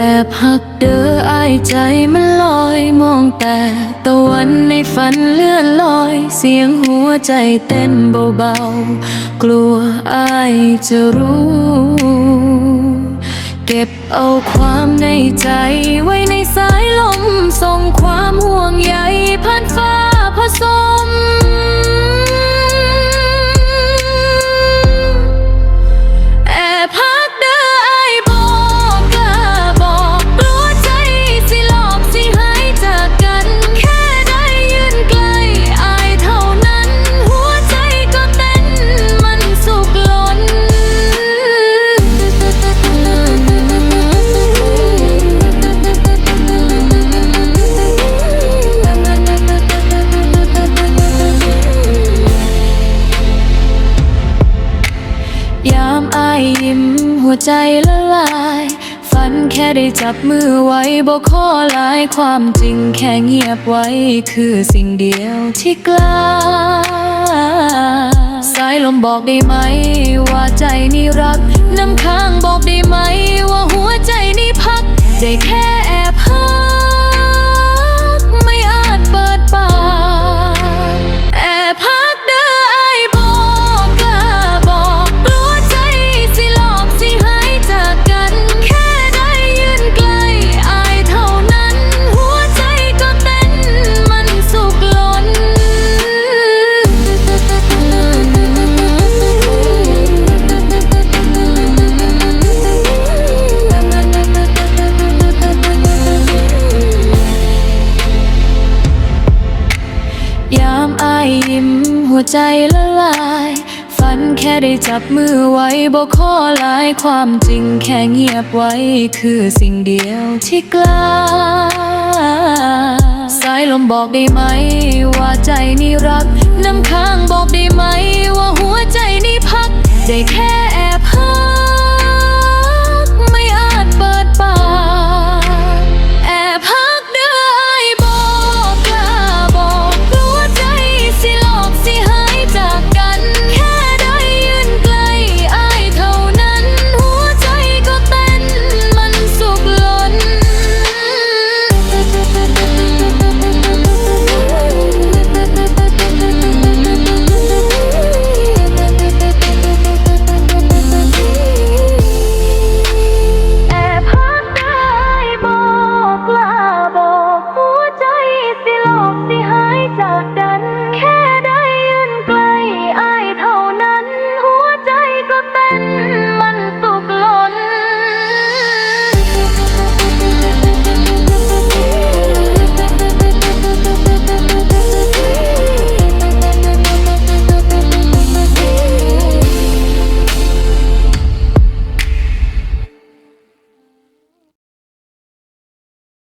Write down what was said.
แอบฮักเด้ออายใจมันลอยมองแต่ตะวันในฝันเลื่อนลอย เสียงหัวใจเต้นเบาๆ กลัวอายจะรู้ เก็บเอาความในใจไว้ หัวใจละลาย ฝันแค่ได้จับมือไว้บอกขอหลายความจริงแค่เงียบไว้ คือสิ่งเดียวที่กล้า สายลมบอกได้ไหม ว่าใจนี่รัก น้ำค้างบอกได้ไหม ว่าหัวใจนี่พัก ได้แค่ามอายยิ้มหัวใจละลาย ฝันแค่ได้จับมือไว้บอกขอหลายความจริงแค่เงียบไว้ คือสิ่งเดียวที่กล้า สายลมบอกได้ไหม ว่าใจนี่รัก น้ำค้างบอกได้ไหม ว่าหัวใจนี่พัก ได้แค่